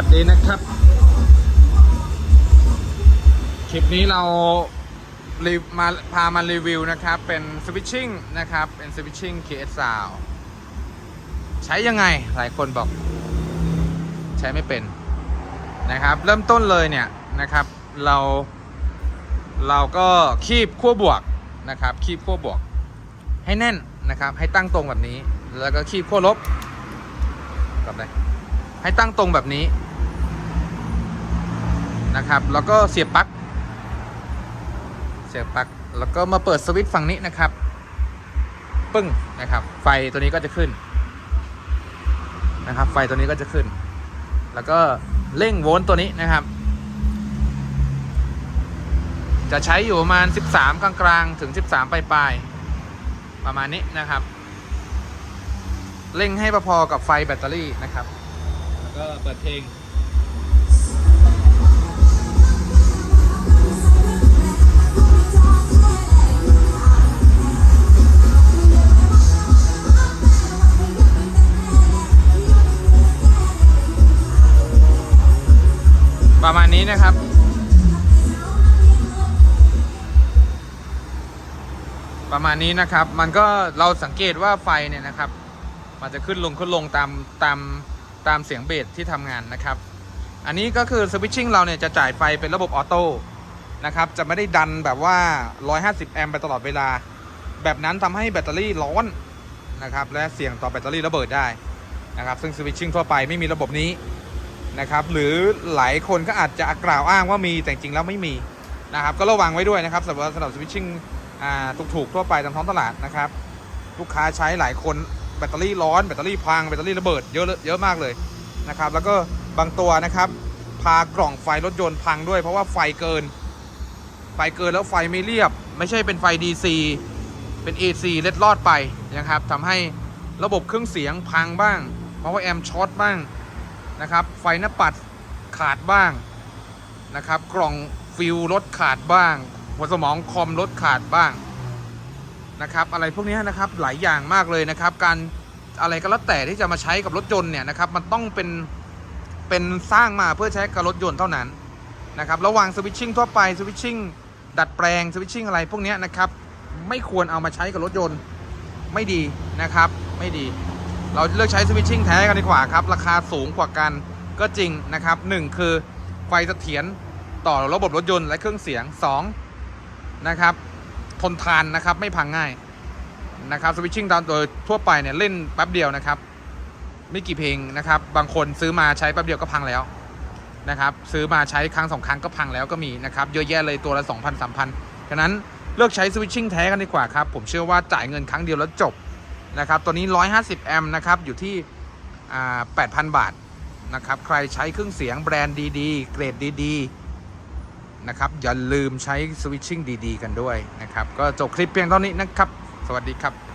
วัสดีนะครับ คลิปนี้เรารีมาพามารีวิวนะครับ เป็นสวิตชิ่งนะครับ เป็นสวิตชิ่ง KS Sound ใช้ยังไงหลายคนบอก ใช้ไม่เป็นนะครับ เริ่มต้นเลยเนี่ยนะครับ เรา เราก็คีบขั้วบวกนะครับ คีบขั้วบวก ให้แน่นนะครับ ให้ตั้งตรงแบบนี้ แล้วก็คีบขั้วลบกลับเลยให้ตั้งตรงแบบนี้ นะครับ แล้วก็เสียบปลั๊กเสียบปลั๊กแล้วก็มาเปิดสวิตช์ฝั่งนี้นะครับ ปึ้งนะครับ ไฟตัวนี้ก็จะขึ้นนะครับ ไฟตัวนี้ก็จะขึ้น แล้วก็เร่งโวลต์ตัวนี้นะครับ จะใช้อยู่ประมาณ 13 กลางๆ ถึง 13 ปลายๆ ประมาณนี้นะครับ เร่งให้พอๆกับไฟแบตเตอรี่นะครับ แล้วก็เปิดเพลง ประมาณนี้นะครับ ประมาณนี้นะครับ มันก็เราสังเกตว่าไฟเนี่ยนะครับ มันจะขึ้นลงขึ้นลงตามตามตามเสียงเบสที่ทำงานนะครับ อันนี้ก็คือสวิตชิ่งเราเนี่ยจะจ่ายไฟเป็นระบบออโต้นะครับ จะไม่ได้ดันแบบว่า 150 แอมป์ไปตลอดเวลา แบบนั้นทำให้แบตเตอรี่ร้อนนะครับ และเสี่ยงต่อแบตเตอรี่ระเบิดได้นะครับ ซึ่งสวิตชิ่งทั่วไปไม่มีระบบนี้ นะครับ หรือหลายคนก็อาจจะกล่าวอ้างว่ามีแต่จริงแล้วไม่มีนะครับ ก็ระวังไว้ด้วยนะครับสำหรับสำหรับสวิตชิ่งถูกๆทั่วไปตามท้องตลาดนะครับ ลูกค้าใช้หลายคนแบตเตอรี่ร้อนแบตเตอรี่พังแบตเตอรี่ระเบิดเยอะเยอะมากเลยนะครับ แล้วก็บางตัวนะครับ พากล่องไฟรถยนต์พังด้วย เพราะว่าไฟเกิน ไฟเกินแล้วไฟไม่เรียบ ไม่ใช่เป็นไฟ DC เป็น AC เล็ดลอดไปนะครับทำให้ระบบเครื่องเสียงพังบ้าง เพราะว่าแอมช็อตบ้าง นะครับ ไฟหน้าปัดขาดบ้างนะครับ กล่องฟิวรถขาดบ้าง หัวสมองคอมรถขาดบ้างนะครับ อะไรพวกนี้นะครับหลายอย่างมากเลยนะครับ การอะไรก็แล้วแต่ที่จะมาใช้กับรถยนต์เนี่ยนะครับ มันต้องเป็นเป็นสร้างมาเพื่อใช้กับรถยนต์เท่านั้นนะครับระหว่างสวิตชิ่งทั่วไปสวิตชิ่งดัดแปลงสวิตชิ่งอะไรพวกนี้นะครับ ไม่ควรเอามาใช้กับรถยนต์ไม่ดีนะครับ ไม่ดี เราเลือกใช้สวิตชิ่งแท้กันดีกว่าครับ ราคาสูงกว่ากันก็จริงนะครับหนึ่งคือไฟเสถียรต่อระบบรถยนต์และเครื่องเสียงสองนะครับทนทานนะครับไม่พังง่ายนะครับสวิตชิ่งตามโดยทั่วไปเนี่ยเล่นแป๊บเดียวนะครับ ไม่กี่เพลงนะครับ บางคนซื้อมาใช้แป๊บเดียวก็พังแล้วนะครับ ซื้อมาใช้ครั้งสองครั้งก็พังแล้วก็มีนะครับเยอะแยะเลยตัวละ2,000 3,000ฉะนั้นเลือกใช้สวิตชิ่งแท้กันดีกว่าครับ ผมเชื่อว่าจ่ายเงินครั้งเดียวแล้วจบ นะครับ ตัวนี้ 150 แอมป์นะครับ อยู่ที่ 8,000 บาทนะครับ ใครใช้เครื่องเสียงแบรนด์ดีๆ เกรดดีๆ นะครับ อย่าลืมใช้สวิตชิ่งดีๆ กันด้วยนะครับ ก็จบคลิปเพียงเท่านี้นะครับ สวัสดีครับ